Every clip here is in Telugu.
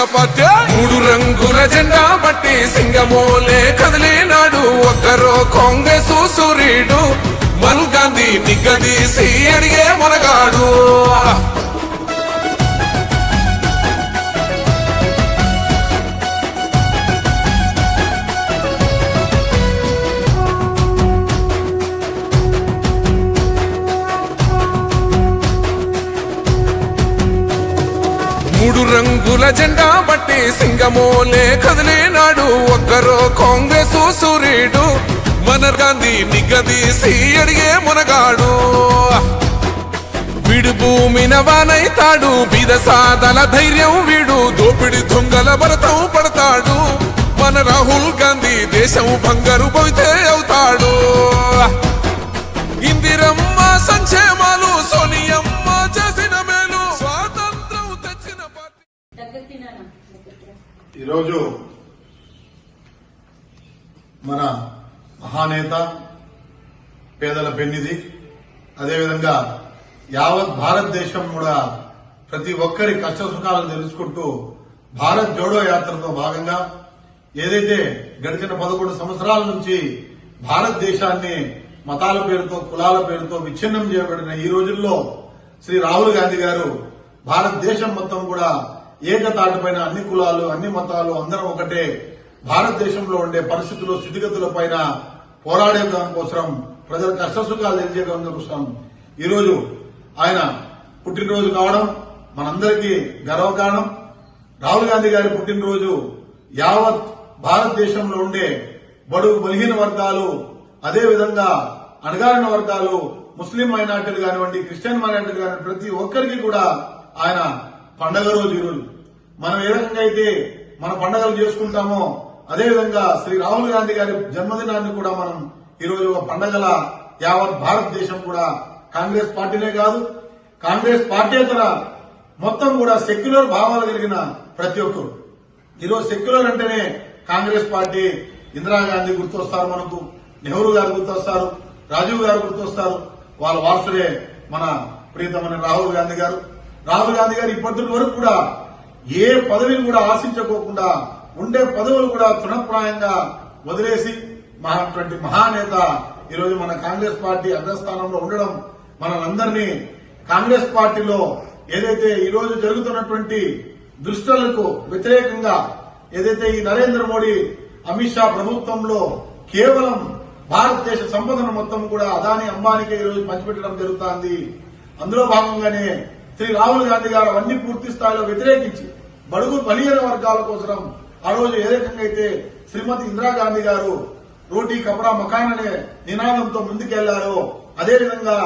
మూడు రంగుల జెండా బట్టి సింగమోలే కదిలినాడు. ఒక్కరో కాంగ్రెస్ సూర్యుడు మన్ గాంధీ నిగ్గదీసి అడిగే మొనగాడు. జెండా బట్టి సింగమోలే కదిలినాడు. ఒక్కరో కాంగ్రెస్ సూర్యుడు మన గాంధీ నిగదీసి అడిగే మునగాడు. వీడు భూమి నవానైతాడు. బీద సాదల ధైర్యం వీడు. దోపిడి దొంగల భరతం పడతాడు. మన రాహుల్ గాంధీ దేశం బంగారు పోతే అవుతాడు. ఇందిరమ్మ సంక్షేమాలు సోనియమ్మ ఈరోజు మన మహానేత పేదల పెన్నిది అదేవిధంగా యావత్ భారతదేశం కూడా ప్రతి ఒక్కరి కష్ట సుఖాలను తెలుసుకుంటూ భారత్ జోడో యాత్రతో భాగంగా ఏదైతే గడిచిన పదకొండు సంవత్సరాల నుంచి భారతదేశాన్ని మతాల పేరుతో కులాల పేరుతో విచ్ఛిన్నం చేయబడిన ఈ రోజుల్లో శ్రీ రాహుల్ గాంధీ గారు భారతదేశం మొత్తం కూడా ఏకతాటిపైన అన్ని కులాలు అన్ని మతాలు అందరం ఒకటే. భారతదేశంలో ఉండే పరిస్థితులు స్థితిగతుల పైన పోరాడే దాని కోసం ప్రజల కష్టసుఖాలు తెలియజేయడం కోసం ఈరోజు ఆయన పుట్టినరోజు కావడం మనందరికీ గర్వకారణం. రాహుల్ గాంధీ గారి పుట్టినరోజు యావత్ భారతదేశంలో ఉండే బడుగు బలహీన వర్గాలు అదేవిధంగా అణగారిన వర్గాలు ముస్లిం మైనార్టీలు కానివ్వండి క్రిస్టియన్ మైనార్టీలు కానివ్వండి ప్రతి ఒక్కరికి కూడా ఆయన పండగ రోజు ఈ రోజు. మనం ఏ రకంగా అయితే మన పండగలు చేసుకుంటామో అదే విధంగా శ్రీ రాహుల్ గాంధీ గారి జన్మదినాన్ని కూడా మనం ఈ ఒక పండగల యావత్ భారతదేశం కూడా కాంగ్రెస్ పార్టీనే కాదు కాంగ్రెస్ పార్టీతర మొత్తం కూడా సెక్యులర్ భావాలు కలిగిన ప్రతి ఒక్కరు. ఈరోజు సెక్యులర్ అంటేనే కాంగ్రెస్ పార్టీ ఇందిరాగాంధీ గుర్తొస్తారు మనకు నెహ్రూ గారు గుర్తొస్తారు రాజీవ్ గారు గుర్తొస్తారు వాళ్ళ వారసుడే మన ప్రీతమైన రాహుల్ గాంధీ గారు. రాహుల్ గాంధీ గారు ఇప్పటి వరకు కూడా ఏ పదవిని కూడా ఆశించుకోకుండా ఉండే పదవులు కూడా తృణప్రాయంగా వదిలేసి మహాటువంటి మహానేత ఈరోజు మన కాంగ్రెస్ పార్టీ అగ్రస్థానంలో ఉండడం మనందరినీ కాంగ్రెస్ పార్టీలో ఏదైతే ఈరోజు జరుగుతున్నటువంటి దుష్టలకు వ్యతిరేకంగా ఏదైతే ఈ నరేంద్ర మోడీ అమిత్ షా ప్రభుత్వంలో కేవలం భారతదేశ సంపదను మొత్తం కూడా అదాని అంబానీకే ఈరోజు పంచిపెట్టడం జరుగుతోంది. అందులో భాగంగానే శ్రీ రాహుల్ గాంధీ గారు అవన్నీ పూర్తి స్థాయిలో వ్యతిరేకించి బడుగు బలియన వర్గాల కోసం ఆ రోజు ఏ రకంగా అయితే శ్రీమతి ఇందిరాగాంధీ గారు రోటీ కపడా మకాన్ అనే నినాదంతో ముందుకెళ్ళారో అదేవిధంగా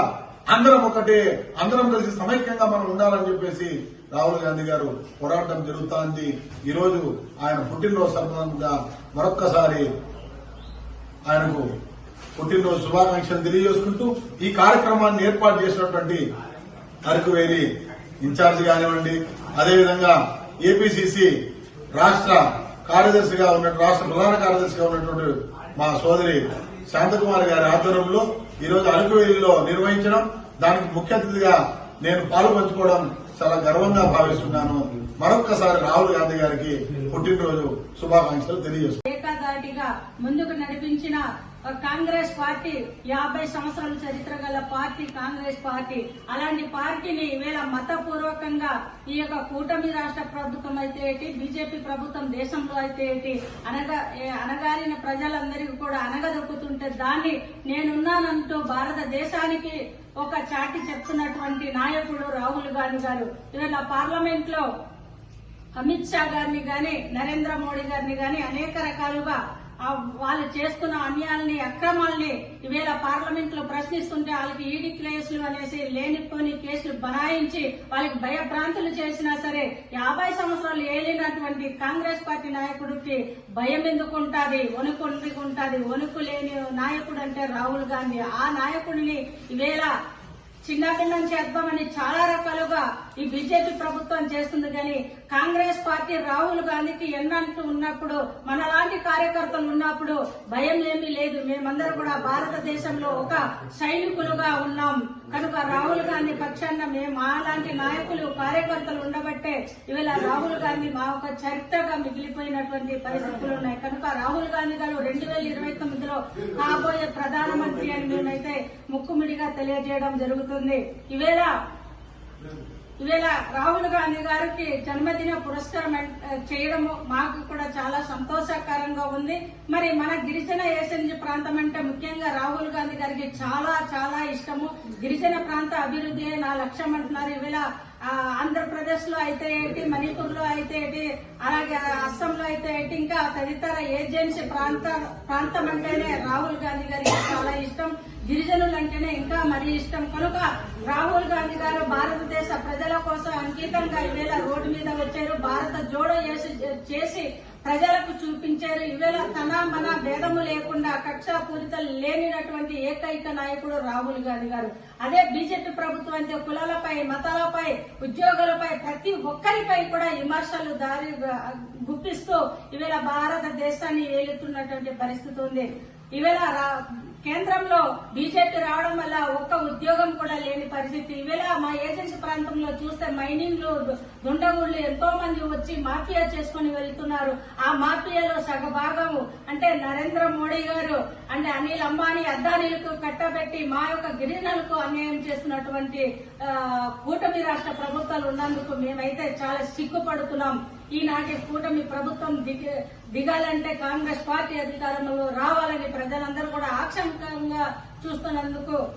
అందరం ఒకటే అందరం కలిసి సమైక్యంగా మనం ఉండాలని చెప్పేసి రాహుల్ గాంధీ గారు పోరాటం జరుగుతోంది. ఈ రోజు ఆయన పుట్టినరోజు సందర్భంగా మరొక్కసారి ఆయనకు పుట్టినరోజు శుభాకాంక్షలు తెలియజేసుకుంటూ ఈ కార్యక్రమాన్ని ఏర్పాటు చేసినటువంటి అరకు అరకువేలి ఇన్ఛార్జ్ కానివ్వండి అదేవిధంగా ఏపీసీసీ రాష్ట్ర కార్యదర్శిగా ఉన్న రాష్ట్ర ప్రధాన కార్యదర్శిగా ఉన్నటువంటి మా సోదరి శాంతకుమార్ గారి ఆధ్వర్యంలో ఈరోజు అరకువేలిలో నిర్వహించడం దానికి ముఖ్య అతిథిగా నేను పాలు పంచుకోవడం చాలా గర్వంగా భావిస్తున్నాను. మరొక్కసారి రాహుల్ గాంధీ గారికి పుట్టినరోజు శుభాకాంక్షలు తెలియజేస్తున్నాను. ముందుకు నడిపించిన కాంగ్రెస్ పార్టీ యాభై సంవత్సరాల చరిత్ర గల పార్టీ కాంగ్రెస్ పార్టీ. అలాంటి పార్టీని ఈవేళ మతపూర్వకంగా ఈ యొక్క కూటమి రాష్ట్ర ప్రభుత్వం అయితే ఏంటి బీజేపీ ప్రభుత్వం దేశంలో అయితే ఏంటి అనగా ఏ అనగారిన ప్రజలందరికీ కూడా అనగదొక్కుతుంటే దాన్ని నేనున్నానంటూ భారతదేశానికి ఒక చాటి చెప్తున్నటువంటి నాయకుడు రాహుల్ గాంధీ గారు. ఈవేళ పార్లమెంట్లో అమిత్ షా గారిని గాని నరేంద్ర మోడీ గారిని గాని అనేక రకాలుగా వాళ్ళు చేస్తున్న అన్యాయాలని అక్రమాలని ఈవేళ పార్లమెంట్లో ప్రశ్నిస్తుంటే వాళ్ళకి ఈడీ కేసులు అనేసి లేనిపోని కేసులు బనాయించి వాళ్ళకి భయభ్రాంతులు చేసినా సరే యాభై సంవత్సరాలు ఏలినటువంటి కాంగ్రెస్ పార్టీ నాయకుడికి భయం ఎందుకు వణుకు ఉంటుంది వణుకు లేని నాయకుడు అంటే రాహుల్ గాంధీ. ఆ నాయకుడిని ఈవేళ చిన్నాభిన్నం చేద్దామని చాలా రకాలుగా ఈ బీజేపీ ప్రభుత్వం చేస్తుంది కానీ కాంగ్రెస్ పార్టీ రాహుల్ గాంధీకి ఎన్నంటూ ఉన్నప్పుడు మనలాంటి కార్యకర్తలు ఉన్నప్పుడు భయం ఏమీ లేదు. మేమందరూ కూడా భారతదేశంలో ఒక సైనికులుగా ఉన్నాం. కనుక రాహుల్ గాంధీ పక్షాన మేము అలాంటి నాయకులు కార్యకర్తలు ఉండబట్టే ఇవాళ రాహుల్ గాంధీ మా ఒక చరిత్రగా మిగిలిపోయినటువంటి పరిస్థితులు ఉన్నాయి. కనుక రాహుల్ గాంధీ గారు రెండు వేల ఇరవై తొమ్మిదిలో కాబోయే ప్రధానమంత్రి అని మేమైతే ముక్కుమిడిగా తెలియజేయడం జరుగుతుంది. ఈవేళ ఇవేళ రాహుల్ గాంధీ గారికి జన్మదిన పురస్కారం చేయడము మాకు కూడా చాలా సంతోషకరంగా ఉంది. మరి మన గిరిజన ఏసెన్జీ ప్రాంతం అంటే ముఖ్యంగా రాహుల్ గాంధీ గారికి చాలా చాలా ఇష్టము. గిరిజన ప్రాంత అభివృద్ధి నా లక్ష్యం అంటున్నారు. ఈవేళ ఆంధ్రప్రదేశ్లో అయితే ఏంటి మణిపూర్లో అయితే ఏంటి అలాగే అస్సాంలో అయితే ఏంటి ఇంకా తదితర ఏజెన్సీ ప్రాంత ప్రాంతం అంటేనే రాహుల్ గాంధీ గారికి చాలా ఇష్టం. గిరిజనులు అంటేనే ఇంకా మరీ ఇష్టం. కనుక రాహుల్ గాంధీ గారు భారతదేశ ప్రజల కోసం అంకితంగా ఈవేళ రోడ్డు మీద వచ్చారు. భారత జోడో చేసి చేసి ప్రజలకు చూపించారు. ఈవేళ తన మన భేదము లేకుండా కక్ష పూరిత లేనినటువంటి ఏకైక నాయకుడు రాహుల్ గాంధీ గారు. అదే బీజేపీ ప్రభుత్వం అయితే కులాలపై మతాలపై ఉద్యోగులపై ప్రతి ఒక్కరిపై కూడా విమర్శలు దారి గుప్పిస్తూ ఈవేళ భారతదేశాన్ని ఏలుతున్నటువంటి పరిస్థితి ఉంది. ఈవేళ రా- కేంద్రంలో బీజేపీ రావడం వల్ల ఒక్క ఉద్యోగం కూడా లేని పరిస్థితి. ఈవేళ మా ఏజెన్సీ ప్రాంతంలో చూస్తే మైనింగ్లు దుండగుళ్ళు ఎంతో మంది వచ్చి మాఫియా చేసుకుని వెళ్తున్నారు. ఆ మాఫియాలో సగభాగము అంటే నరేంద్ర మోడీ గారు అంటే అనిల్ అంబానీ అద్దానీలకు కట్టబెట్టి మా యొక్క గిరిజనులకు అన్యాయం చేస్తున్నటువంటి కూటమి రాష్ట్ర ప్రభుత్వాలు ఉన్నందుకు మేమైతే చాలా సిగ్గుపడుతున్నాం. ఈనాటి కూటమి ప్రభుత్వం దిగాలంటే కాంగ్రెస్ పార్టీ అధికారంలో రావాలని ప్రజలందరూ కూడా ఆక్షంకంగా చూస్తున్నందుకు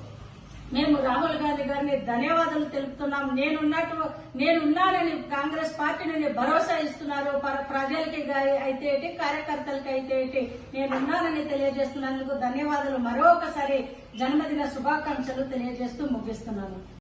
మేము రాహుల్ గాంధీ గారిని ధన్యవాదాలు తెలుపుతున్నాం. నేనున్నట్టు నేనున్నానని కాంగ్రెస్ పార్టీ నుండి భరోసా ఇస్తున్నారు పర- ప్రజలకి అయితే ఏంటి కార్యకర్తలకి అయితే ఏంటి నేనున్నానని తెలియజేస్తున్నందుకు ధన్యవాదాలు. మరొకసారి జన్మదిన శుభాకాంక్షలు తెలియజేస్తూ ముగిస్తున్నాను.